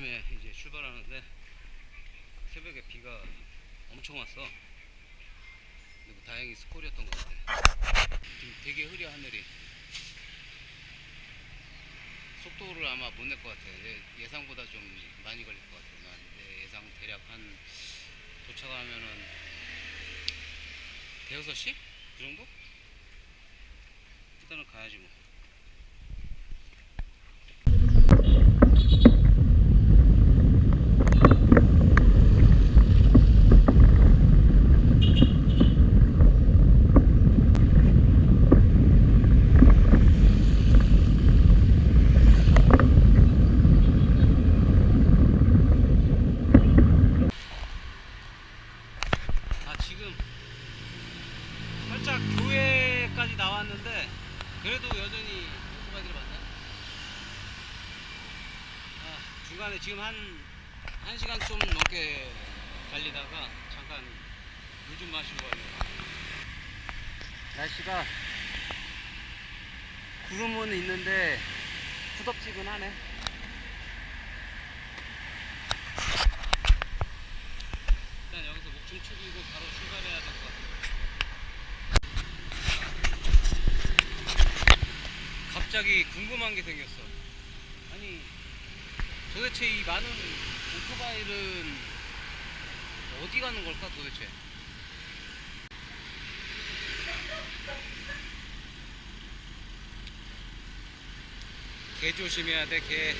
아침에 이제 출발하는데 새벽에 비가 엄청 왔어. 근데 뭐 다행히 스콜이었던 것 같아. 지금 되게 흐려 하늘이. 속도를 아마 못 낼 것 같아. 내 예상보다 좀 많이 걸릴 것 같아. 난내 예상 대략 한 도착하면은 대여섯 시? 그 정도? 일단은 가야지 뭐. 아 지금 살짝 교회까지 나왔는데 그래도 여전히 오토바이들이 많네. 아 중간에 지금 한 1시간 좀 넘게 달리다가 잠깐 물 좀 마시고 가려고. 날씨가 구름은 있는데 후덥지근하네. 일단 여기서 목 좀 축이고 바로 출발해야 될 것 같아. 갑자기 궁금한 게 생겼어. 도대체 이 많은 오토바이는 어디 가는 걸까 도대체? 개 조심해야 돼, 개.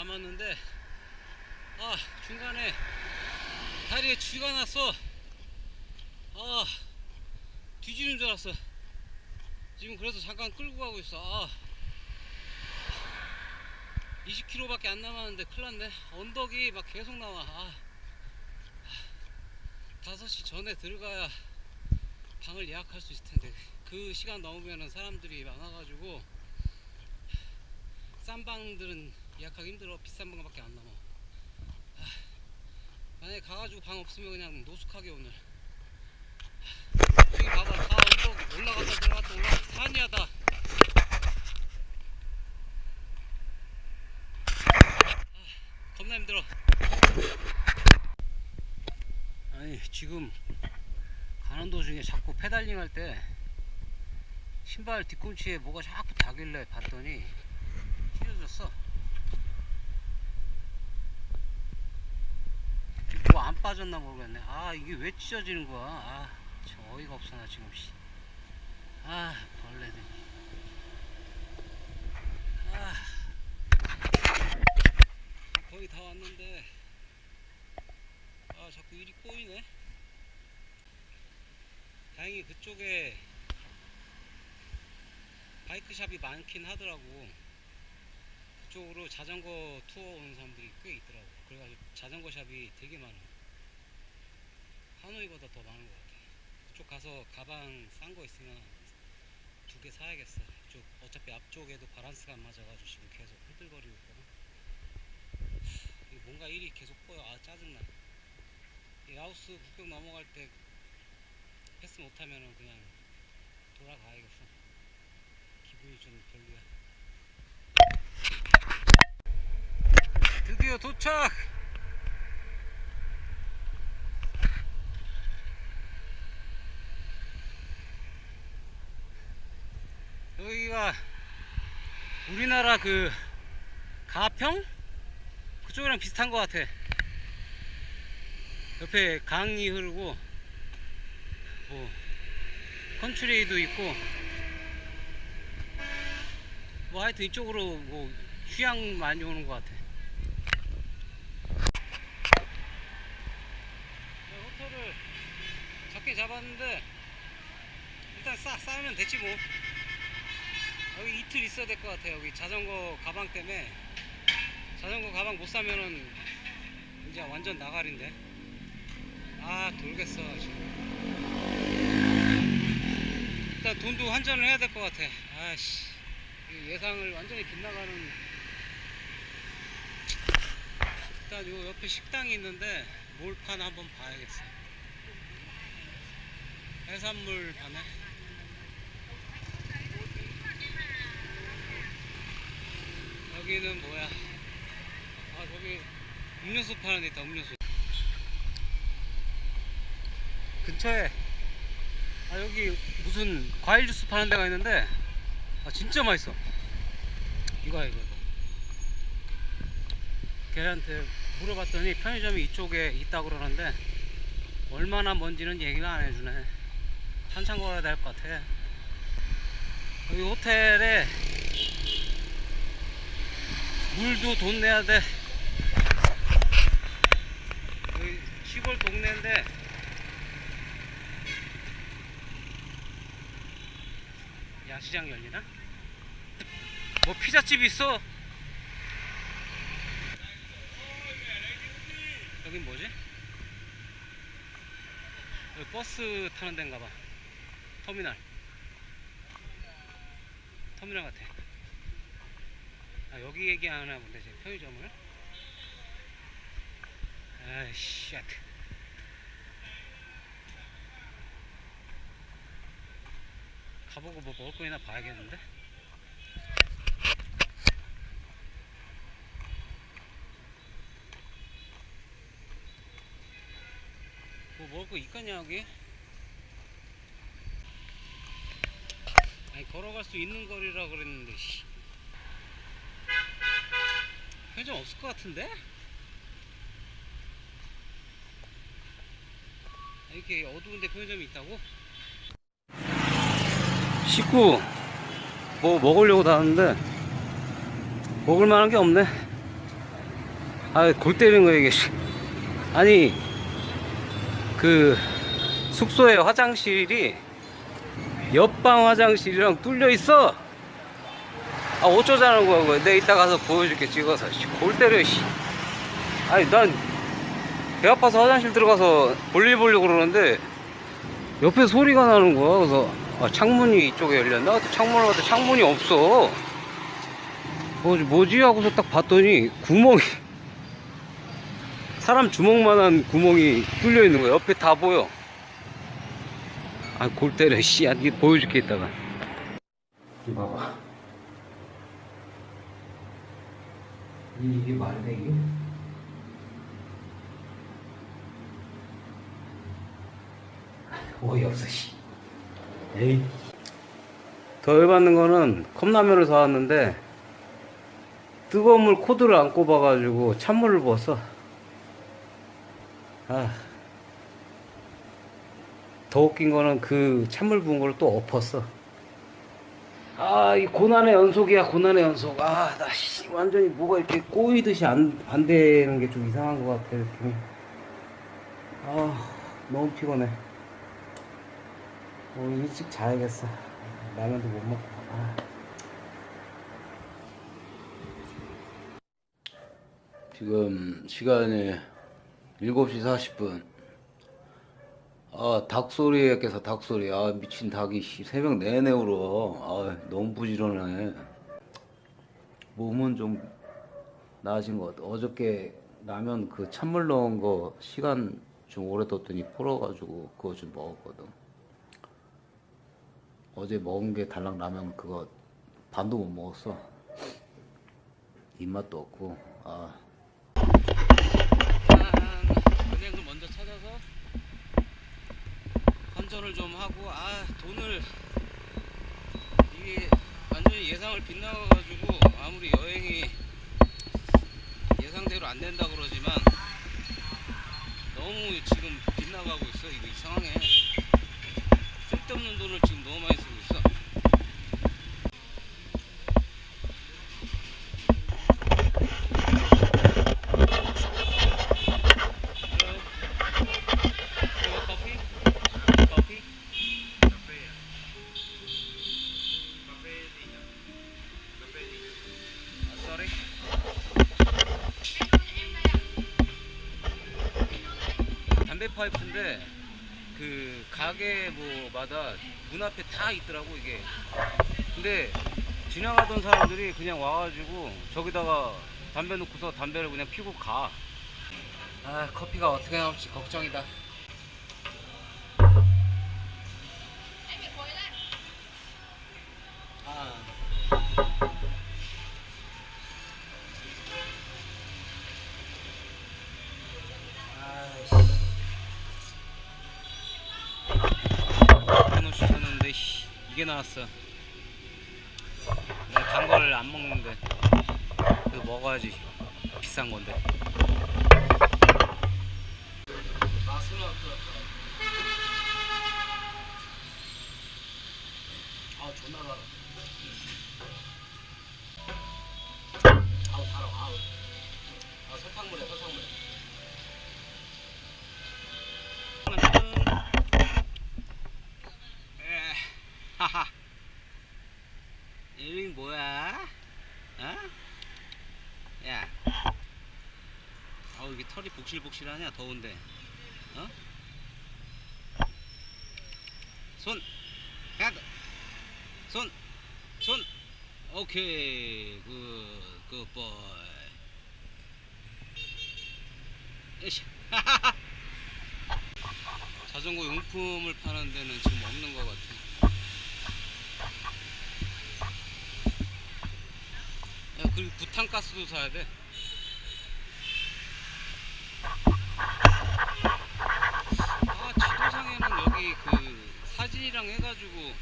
남았는데 아 중간에 다리에 쥐가 났어. 아 뒤지는 줄 알았어. 지금 그래서 잠깐 끌고 가고 있어. 아 20km밖에 안 남았는데 큰일 났네. 언덕이 막 계속 나와. 아 5시 전에 들어가야 방을 예약할 수 있을 텐데 그 시간 넘으면 사람들이 많아가지고 싼 방들은 예약하기 힘들어. 비싼 방밖에 안 남아. 아, 만약에 가가지고 방 없으면 그냥 노숙하게 오늘. 여기 봐봐. 다 언덕 올라갔다 들어갔다 올라갔다 산이야 다. 아, 겁나 힘들어. 아니 지금 가는 도중에 자꾸 페달링 할 때 신발 뒤꿈치에 뭐가 자꾸 닿길래 봤더니 찢어졌어. 뭐 안 빠졌나 모르겠네. 아 이게 왜 찢어지는 거야? 아. 저 어이가 없어 나 지금 씨. 아 벌레들 아 거의 다 왔는데 아 자꾸 일이 꼬이네 다행히 그쪽에 바이크샵이 많긴 하더라고 그쪽으로 자전거 투어 오는 사람들이 꽤 있더라고 그래가지고 자전거 샵이 되게 많아 하노이보다 더 많은 것 같아 그쪽 가서 가방 싼 거 있으면 두 개 사야겠어 이쪽 어차피 앞쪽에도 바란스가 안 맞아가지고 지금 계속 흔들거리고 있거든. 뭔가 일이 계속 꼬여. 아 짜증나. 이 라오스 국경 넘어갈 때 패스 못하면은 그냥 돌아가야겠어. 기분이 좀 별로야. 드디어 도착 여기가 우리나라 그 가평 그쪽이랑 비슷한 것 같아. 옆에 강이 흐르고 뭐 컨트레이도 있고 뭐 하여튼 이쪽으로 뭐 휴양 많이 오는 것 같아. 네, 호텔을 작게 잡았는데 일단 싸 싸면 됐지 뭐. 여기 이틀 있어야 될 것 같아 여기 자전거 가방 때문에. 자전거 가방 못 사면은 이제 완전 나가린데. 아 돌겠어 지금. 일단 돈도 환전을 해야 될 것 같아. 아씨. 이 예상을 완전히 빗나가는. 일단 요 옆에 식당이 있는데 뭘 파나 한번 봐야겠어. 해산물 파네 여기는 뭐야? 아 저기 음료수 파는 데 있다 음료수. 근처에 아 여기 무슨 과일 주스 파는 데가 있는데 아 진짜 맛있어. 이거야 이거. 걔한테 물어봤더니 편의점이 이쪽에 있다 그러는데 얼마나 먼지는 얘기를 안 해주네. 한참 걸어야 될 것 같아. 여기 호텔에 물도 돈 내야 돼. 여기 시골 동네인데 야시장 열리나? 뭐 피자집 있어? 여긴 뭐지? 여기 버스 타는 데인가 봐. 터미널. 터미널 같아. 아 여기 얘기하나 본데 제 편의점을. 아이씨 하여튼 가보고 뭐 먹을 거나 봐야겠는데? 뭐 먹을 거 있겠냐 여기? 아니 걸어갈 수 있는 거리라 그랬는데 씨. 편의점 없을 것 같은데? 아, 이렇게 어두운데 편의점이 있다고? 식구 뭐 먹으려고 나왔는데 먹을 만한 게 없네 아골 때리는 거 이게 아니 그 숙소에 화장실이 옆방 화장실이랑 뚫려 있어 아 어쩌자는 거야 그거. 내가 이따 가서 보여줄게 찍어서. 씨, 골 때려 씨. 아니 난 배 아파서 화장실 들어가서 볼일 보려고 그러는데 옆에 소리가 나는 거야. 그래서 아, 창문이 이쪽에 열렸나? 창문을 봤더니 창문이 없어. 뭐, 뭐지? 하고서 딱 봤더니 구멍이 사람 주먹만한 구멍이 뚫려 있는 거야. 옆에 다 보여. 아 골 때려 씨. 아, 이게 보여줄게 이따가. 이 봐봐 이게 말돼 이게? 어이없어 씨 에이 더 열받는 거는 컵라면을 사왔는데 뜨거운 물 코드를 안 꼽아가지고 찬물을 부었어 아 더 웃긴 거는 그 찬물 부은 걸 또 엎었어. 아, 이 고난의 연속이야, 고난의 연속. 아, 나 씨, 완전히 뭐가 이렇게 꼬이듯이 안, 안 되는 게 좀 이상한 것 같아, 느낌이. 아, 너무 피곤해. 오늘 일찍 자야겠어. 라면도 못 먹고. 아. 지금 시간이 7시 40분. 아, 닭소리에 깨서 닭소리. 아, 미친 닭이 씨, 새벽 내내 울어. 아, 너무 부지런해. 몸은 좀 나아진 것 같아. 어저께 라면 그 찬물 넣은 거 시간 좀 오래 뒀더니 불어가지고 그거 좀 먹었거든. 어제 먹은 게 달랑 라면 그거 반도 못 먹었어. 입맛도 없고, 아. 은행을 먼저 찾아서 환전을 좀 하고 아 돈을 이게 완전히 예상을 빗나가 가지고 아무리 여행이 예상대로 안 된다 그러지만 너무 지금 빗나가고 있어 이거 이상하게 쓸데없는 돈을 지금 너무 많이 파이프인데 그 가게 뭐마다 문 앞에 다 있더라고 이게. 근데 지나가던 사람들이 그냥 와가지고 저기다가 담배 놓고서 담배를 그냥 피고 가. 아 커피가 어떻게 나올지 걱정이다. 나왔어. 내가 단걸 안 먹는데 이거 먹어야지 비싼 건데. 아 존나 달아. 아우 달아 아우. 아 설탕물에 설탕물에. 에, 하하. 이름이 뭐야? 어? 야. 아우 이게 털이 복실복실하냐 더운데. 어? 손. 가드. 손. 손. 오케이. 굿. 굿보이. 으쌰. 자전거 용품을 파는 데는 지금 없는 것 같아. 야, 그리고 부탄가스도 사야 돼. 아, 지도상에는 여기 그 사진이랑 해가지고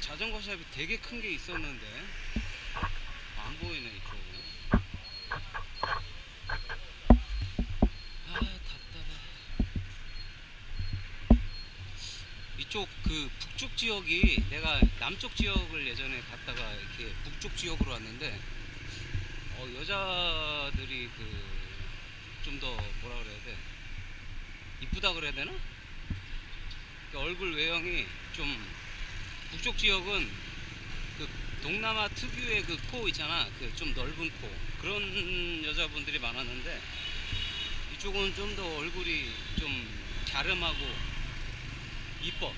자전거 샵이 되게 큰 게 있었는데 안 보이네 이쪽. 아 답답해. 이쪽 그 북쪽 지역이 내가 남쪽 지역을 예전에 갔다가 이렇게 북쪽 지역으로 왔는데 어 여자들이 그 좀 더 뭐라 그래야 돼 이쁘다 그래야 되나? 그 얼굴 외형이 좀 북쪽 지역은 그 동남아 특유의 그 코 있잖아 그 좀 넓은 코 그런 여자분들이 많았는데 이쪽은 좀 더 얼굴이 좀 갸름하고 이뻐.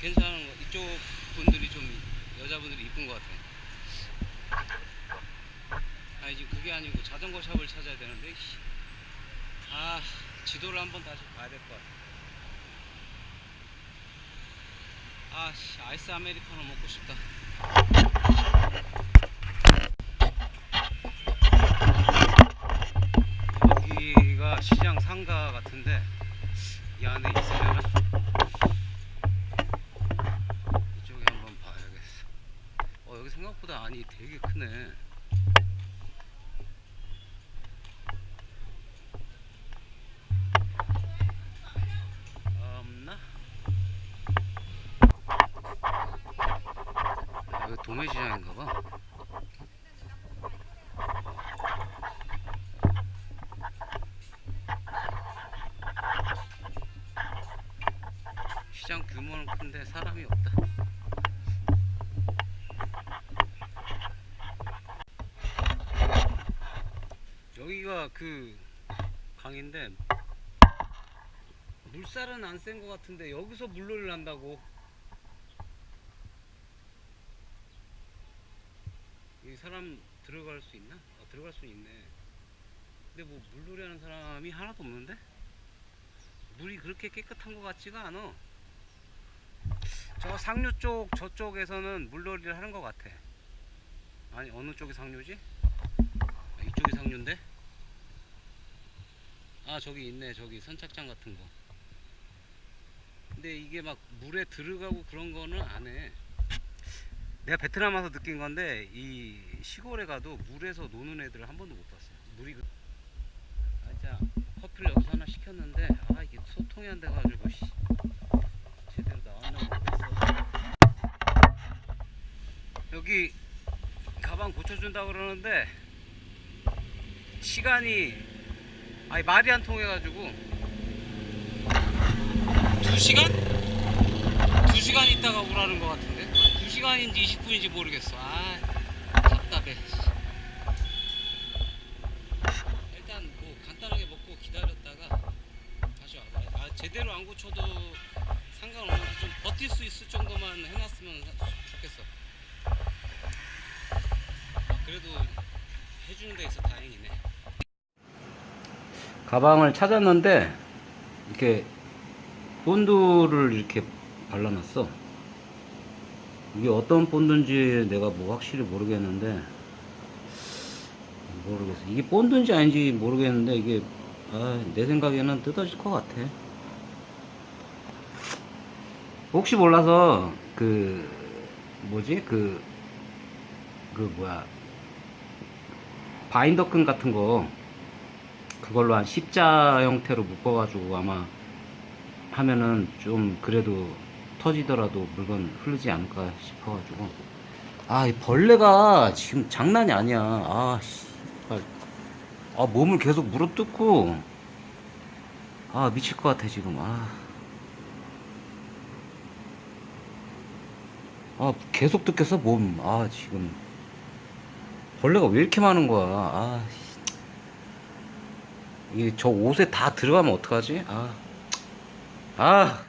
괜찮은 거. 이쪽 분들이 좀 여자분들이 이쁜 것 같아. 아니 지금 그게 아니고 자전거 샵을 찾아야 되는데. 씨. 아 지도를 한번 다시 봐야 될 것 같아. 아 씨, 아이스 아메리카노 먹고 싶다. 여기가 시장 상가 같은데 이 안에 있으면 이 되게 크네. 없나? 아, 이거 동해시장인가봐. 시장 규모는 큰데 사람이 없다. 그 강인데 물살은 안 센 것 같은데 여기서 물놀이를 한다고 이 사람 들어갈 수 있나? 어, 들어갈 수 있네 근데 뭐 물놀이 하는 사람이 하나도 없는데? 물이 그렇게 깨끗한 것 같지가 않아 저 상류 쪽 저쪽에서는 물놀이를 하는 것 같아 아니 어느 쪽이 상류지? 아, 이쪽이 상류인데? 아 저기 있네. 저기 선착장 같은 거. 근데 이게 막 물에 들어가고 그런 거는 안해. 내가 베트남 와서 느낀 건데 이 시골에 가도 물에서 노는 애들을 한 번도 못 봤어요 물이 그... 아 진짜 커피를 여기서 하나 시켰는데 아 이게 소통이 안 돼가지고 씨. 제대로 나왔나 모르겠어. 여기 가방 고쳐준다 그러는데 시간이 아니 말이 안 통해가지고. 두 시간? 두 시간 있다가 오라는 것 같은데? 아, 두 시간인지 20분인지 모르겠어. 아 답답해. 일단 뭐 간단하게 먹고 기다렸다가 다시 와봐야 아 제대로 안 고쳐도 상관없는데 좀 버틸 수 있을 정도만 해놨으면 사- 좋겠어. 아, 그래도 해주는 데 있어 다행이네 가방을 찾았는데 이렇게 본드를 이렇게 발라놨어. 이게 어떤 본드인지 내가 뭐 확실히 모르겠는데 모르겠어. 이게 본드인지 아닌지 모르겠는데 이게 아, 내 생각에는 뜯어질 것 같아. 혹시 몰라서 그 뭐지 그그 뭐야 바인더 끈 같은 거 그걸로 한 십자 형태로 묶어가지고 아마 하면은 좀 그래도 터지더라도 물건 흐르지 않을까 싶어가지고. 아이 벌레가 지금 장난이 아니야. 아 씨. 아 몸을 계속 물어뜯고. 아 미칠 것 같아 지금. 아. 아 계속 뜯겼어 몸. 아 지금. 벌레가 왜 이렇게 많은 거야? 아 씨. 이게 저 옷에 다 들어가면 어떡하지? 아, 아,